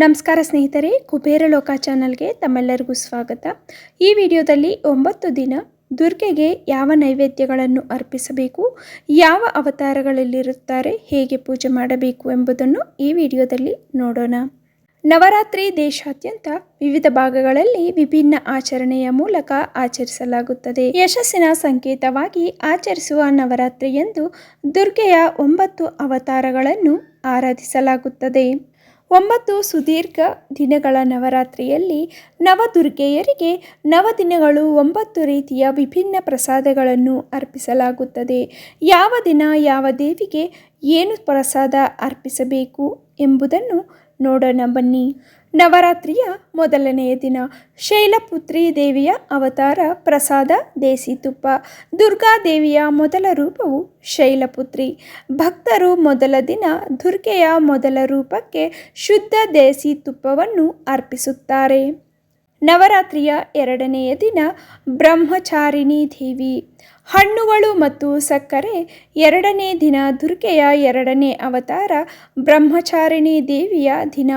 ನಮಸ್ಕಾರ ಸ್ನೇಹಿತರೆ, ಕುಬೇರ ಲೋಕ ಚಾನಲ್ಗೆ ತಮ್ಮೆಲ್ಲರಿಗೂ ಸ್ವಾಗತ. ಈ ವಿಡಿಯೋದಲ್ಲಿ ಒಂಬತ್ತು ದಿನ ದುರ್ಗೆಗೆ ಯಾವ ನೈವೇದ್ಯಗಳನ್ನು ಅರ್ಪಿಸಬೇಕು, ಯಾವ ಅವತಾರಗಳಲ್ಲಿರುತ್ತಾರೆ, ಹೇಗೆ ಪೂಜೆ ಮಾಡಬೇಕು ಎಂಬುದನ್ನು ಈ ವಿಡಿಯೋದಲ್ಲಿ ನೋಡೋಣ. ನವರಾತ್ರಿ ದೇಶಾದ್ಯಂತ ವಿವಿಧ ಭಾಗಗಳಲ್ಲಿ ವಿಭಿನ್ನ ಆಚರಣೆಯ ಮೂಲಕ ಆಚರಿಸಲಾಗುತ್ತದೆ. ಯಶಸ್ಸಿನ ಸಂಕೇತವಾಗಿ ಆಚರಿಸುವ ನವರಾತ್ರಿಯಂದು ದುರ್ಗೆಯ ಒಂಬತ್ತು ಅವತಾರಗಳನ್ನು ಆರಾಧಿಸಲಾಗುತ್ತದೆ. ಒಂಬತ್ತು ಸುದೀರ್ಘ ದಿನಗಳ ನವರಾತ್ರಿಯಲ್ಲಿ ನವದುರ್ಗೆಯರಿಗೆ ನವದಿನಗಳು ಒಂಬತ್ತು ರೀತಿಯ ವಿಭಿನ್ನ ಪ್ರಸಾದಗಳನ್ನು ಅರ್ಪಿಸಲಾಗುತ್ತದೆ. ಯಾವ ದಿನ ಯಾವ ದೇವಿಗೆ ಏನು ಪ್ರಸಾದ ಅರ್ಪಿಸಬೇಕು ಎಂಬುದನ್ನು ನೋಡೋಣ ಬನ್ನಿ. ನವರಾತ್ರಿಯ ಮೊದಲನೆಯ ದಿನ. ಶೈಲಪುತ್ರಿ ದೇವಿಯ ಅವತಾರ ಪ್ರಸಾದ ದೇಸಿ ತುಪ್ಪ. ದುರ್ಗಾದೇವಿಯ ಮೊದಲ ರೂಪವು ಶೈಲಪುತ್ರಿ. ಭಕ್ತರು ಮೊದಲ ದಿನ ದುರ್ಗೆಯ ಮೊದಲ ರೂಪಕ್ಕೆ ಶುದ್ಧ ದೇಸಿ ತುಪ್ಪವನ್ನು ಅರ್ಪಿಸುತ್ತಾರೆ. ನವರಾತ್ರಿಯ ಎರಡನೆಯ ದಿನ ಬ್ರಹ್ಮಚಾರಿಣಿ ದೇವಿ. ಹಣ್ಣುಗಳು ಮತ್ತು ಸಕ್ಕರೆ ಎರಡನೇ ದಿನ ದುರ್ಗೆಯ ಎರಡನೇ ಅವತಾರ ಬ್ರಹ್ಮಚಾರಿಣಿ ದೇವಿಯ ದಿನ.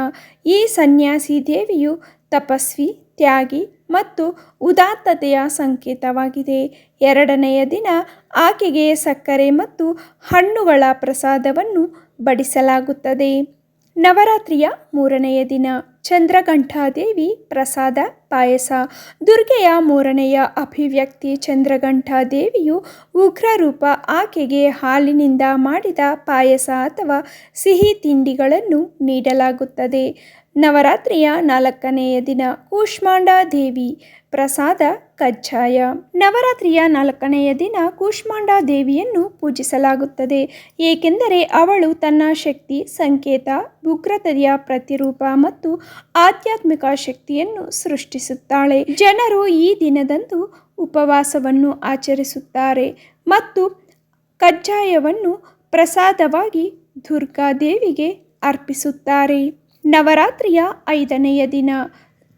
ಈ ಸನ್ಯಾಸಿ ದೇವಿಯು ತಪಸ್ವಿ, ತ್ಯಾಗಿ ಮತ್ತು ಉದಾತ್ತತೆಯ ಸಂಕೇತವಾಗಿದೆ. ಎರಡನೆಯ ದಿನ ಆಕೆಗೆ ಸಕ್ಕರೆ ಮತ್ತು ಹಣ್ಣುಗಳ ಪ್ರಸಾದವನ್ನು ಬಡಿಸಲಾಗುತ್ತದೆ. ನವರಾತ್ರಿಯ ಮೂರನೆಯ ದಿನ. ಚಂದ್ರಘಂಟಾದೇವಿ ಪ್ರಸಾದ ಪಾಯಸ. ದುರ್ಗೆಯ ಮೂರನೆಯ ಅಭಿವ್ಯಕ್ತಿ ಚಂದ್ರಘಂಟಾದೇವಿಯು ಉಗ್ರರೂಪ ಆಕೆಗೆ ಹಾಲಿನಿಂದ ಮಾಡಿದ ಪಾಯಸ ಅಥವಾ ಸಿಹಿ ತಿಂಡಿಗಳನ್ನು ನೀಡಲಾಗುತ್ತದೆ. ನವರಾತ್ರಿಯ ನಾಲ್ಕನೆಯ ದಿನ ಕೂಷ್ಮಾಂಡ ದೇವಿ ಪ್ರಸಾದ ಕಜ್ಜಾಯ. ನವರಾತ್ರಿಯ ನಾಲ್ಕನೆಯ ದಿನ ಕೂಷ್ಮಾಂಡ ದೇವಿಯನ್ನು ಪೂಜಿಸಲಾಗುತ್ತದೆ. ಏಕೆಂದರೆ ಅವಳು ತನ್ನ ಶಕ್ತಿ, ಸಂಕೇತ, ಉಗ್ರತೆಯ ಪ್ರತಿರೂಪ ಮತ್ತು ಆಧ್ಯಾತ್ಮಿಕ ಶಕ್ತಿಯನ್ನು ಸೃಷ್ಟಿಸುತ್ತಾಳೆ. ಜನರು ಈ ದಿನದಂದು ಉಪವಾಸವನ್ನು ಆಚರಿಸುತ್ತಾರೆ ಮತ್ತು ಕಜ್ಜಾಯವನ್ನು ಪ್ರಸಾದವಾಗಿ ದುರ್ಗಾದೇವಿಗೆ ಅರ್ಪಿಸುತ್ತಾರೆ. ನವರಾತ್ರಿಯ ಐದನೆಯ ದಿನ.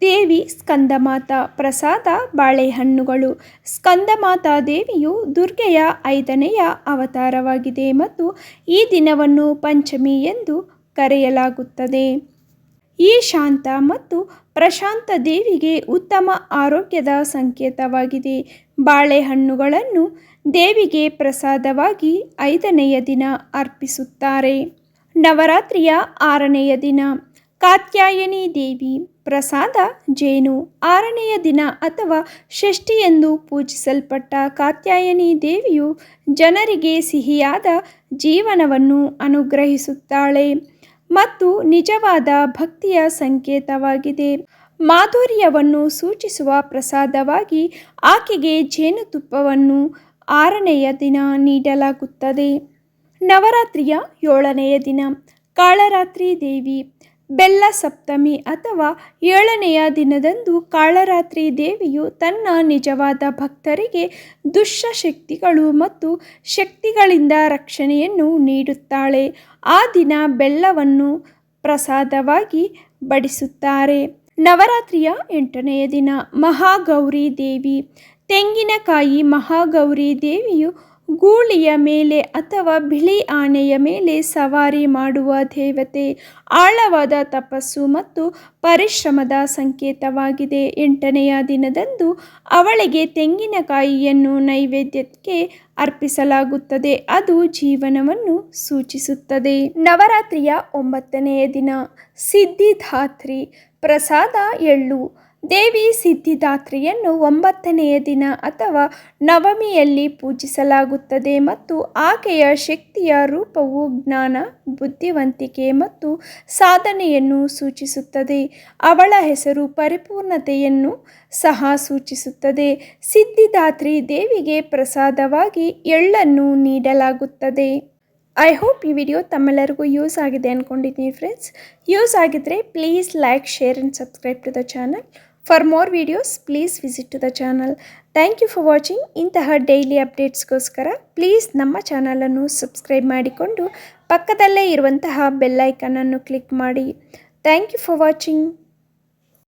ದೇವಿ ಸ್ಕಂದಮಾತಾ ಪ್ರಸಾದ ಬಾಳೆಹಣ್ಣುಗಳು. ಸ್ಕಂದಮಾತಾ ದೇವಿಯು ದುರ್ಗೆಯ ಐದನೆಯ ಅವತಾರವಾಗಿದೆ ಮತ್ತು ಈ ದಿನವನ್ನು ಪಂಚಮಿ ಎಂದು ಕರೆಯಲಾಗುತ್ತದೆ. ಈ ಶಾಂತ ಮತ್ತು ಪ್ರಶಾಂತ ದೇವಿಗೆ ಉತ್ತಮ ಆರೋಗ್ಯದ ಸಂಕೇತವಾಗಿದೆ. ಬಾಳೆಹಣ್ಣುಗಳನ್ನು ದೇವಿಗೆ ಪ್ರಸಾದವಾಗಿ ಐದನೆಯ ದಿನ ಅರ್ಪಿಸುತ್ತಾರೆ. ನವರಾತ್ರಿಯ ಆರನೆಯ ದಿನ. ಕಾತ್ಯಾಯನಿ ದೇವಿ, ಪ್ರಸಾದ, ಜೇನು. ಆರನೆಯ ದಿನ ಅಥವಾ ಷಷ್ಠಿ ಎಂದು ಪೂಜಿಸಲ್ಪಟ್ಟ ಕಾತ್ಯಾಯನಿ ದೇವಿಯು ಜನರಿಗೆ ಸಿಹಿಯಾದ ಜೀವನವನ್ನು ಅನುಗ್ರಹಿಸುತ್ತಾಳೆ. ಮತ್ತು ನಿಜವಾದ ಭಕ್ತಿಯ ಸಂಕೇತವಾಗಿದೆ. ಮಾಧುರ್ಯವನ್ನು ಸೂಚಿಸುವ ಪ್ರಸಾದವಾಗಿ ಆಕೆಗೆ ಜೇನುತುಪ್ಪವನ್ನು ಆರನೆಯ ದಿನ ನೀಡಲಾಗುತ್ತದೆ. ನವರಾತ್ರಿಯ ಏಳನೆಯ ದಿನ, ಕಾಳರಾತ್ರಿ ದೇವಿ ಬೆಲ್ಲ ಸಪ್ತಮಿ ಅಥವಾ ಏಳನೆಯ ದಿನದಂದು ಕಾಳರಾತ್ರಿ ದೇವಿಯು ತನ್ನ ನಿಜವಾದ ಭಕ್ತರಿಗೆ ದುಷ್ಟ ಶಕ್ತಿಗಳು ಮತ್ತು ಶಕ್ತಿಗಳಿಂದ ರಕ್ಷಣೆಯನ್ನು ನೀಡುತ್ತಾಳೆ. ಆ ದಿನ ಬೆಲ್ಲವನ್ನು ಪ್ರಸಾದವಾಗಿ ಬಡಿಸುತ್ತಾರೆ. ನವರಾತ್ರಿಯ ಎಂಟನೆಯ ದಿನ ಮಹಾಗೌರಿ ದೇವಿ. ತೆಂಗಿನಕಾಯಿ ಮಹಾಗೌರಿ ದೇವಿಯು ಗೂಳಿಯ ಮೇಲೆ ಅಥವಾ ಬಿಳಿ ಆನೆಯ ಮೇಲೆ ಸವಾರಿ ಮಾಡುವ ದೇವತೆ, ಆಳವಾದ ತಪಸ್ಸು ಮತ್ತು ಪರಿಶ್ರಮದ ಸಂಕೇತವಾಗಿದೆ. ಎಂಟನೆಯ ದಿನದಂದು ಅವಳಿಗೆ ತೆಂಗಿನಕಾಯಿಯನ್ನು ನೈವೇದ್ಯಕ್ಕೆ ಅರ್ಪಿಸಲಾಗುತ್ತದೆ. ಅದು ಜೀವನವನ್ನು ಸೂಚಿಸುತ್ತದೆ. ನವರಾತ್ರಿಯ ಒಂಬತ್ತನೆಯ ದಿನ, ಸಿದ್ಧಿಧಾತ್ರಿ, ಪ್ರಸಾದ ಎಳ್ಳು. ದೇವಿ ಸಿದ್ಧಿದಾತ್ರಿಯನ್ನು ಒಂಬತ್ತನೆಯ ದಿನ ಅಥವಾ ನವಮಿಯಲ್ಲಿ ಪೂಜಿಸಲಾಗುತ್ತದೆ ಮತ್ತು ಆಕೆಯ ಶಕ್ತಿಯ ರೂಪವು ಜ್ಞಾನ, ಬುದ್ಧಿವಂತಿಕೆ ಮತ್ತು ಸಾಧನೆಯನ್ನು ಸೂಚಿಸುತ್ತದೆ. ಅವಳ ಹೆಸರು ಪರಿಪೂರ್ಣತೆಯನ್ನು ಸಹ ಸೂಚಿಸುತ್ತದೆ. ಸಿದ್ಧಿದಾತ್ರಿ ದೇವಿಗೆ ಪ್ರಸಾದವಾಗಿ ಎಳ್ಳನ್ನು ನೀಡಲಾಗುತ್ತದೆ. ಐ ಹೋಪ್ ಈ ವಿಡಿಯೋ ತಮ್ಮೆಲ್ಲರಿಗೂ ಯೂಸ್ ಆಗಿದೆ ಅಂದ್ಕೊಂಡಿದ್ದೀನಿ ಫ್ರೆಂಡ್ಸ್ ಯೂಸ್ ಆಗಿದ್ದರೆ please like share and subscribe to the channel for more videos please visit to the channel thank you for watching ಇಂತಹ ಡೈಲಿ ಅಪ್ಡೇಟ್ಸ್ಗೋಸ್ಕರ ಪ್ಲೀಸ್ ನಮ್ಮ ಚಾನಲನ್ನು ಸಬ್ಸ್ಕ್ರೈಬ್ ಮಾಡಿಕೊಂಡು ಪಕ್ಕದಲ್ಲೇ ಇರುವಂತಹ ಬೆಲ್ಲೈಕನನ್ನು ಕ್ಲಿಕ್ ಮಾಡಿ. Thank you for watching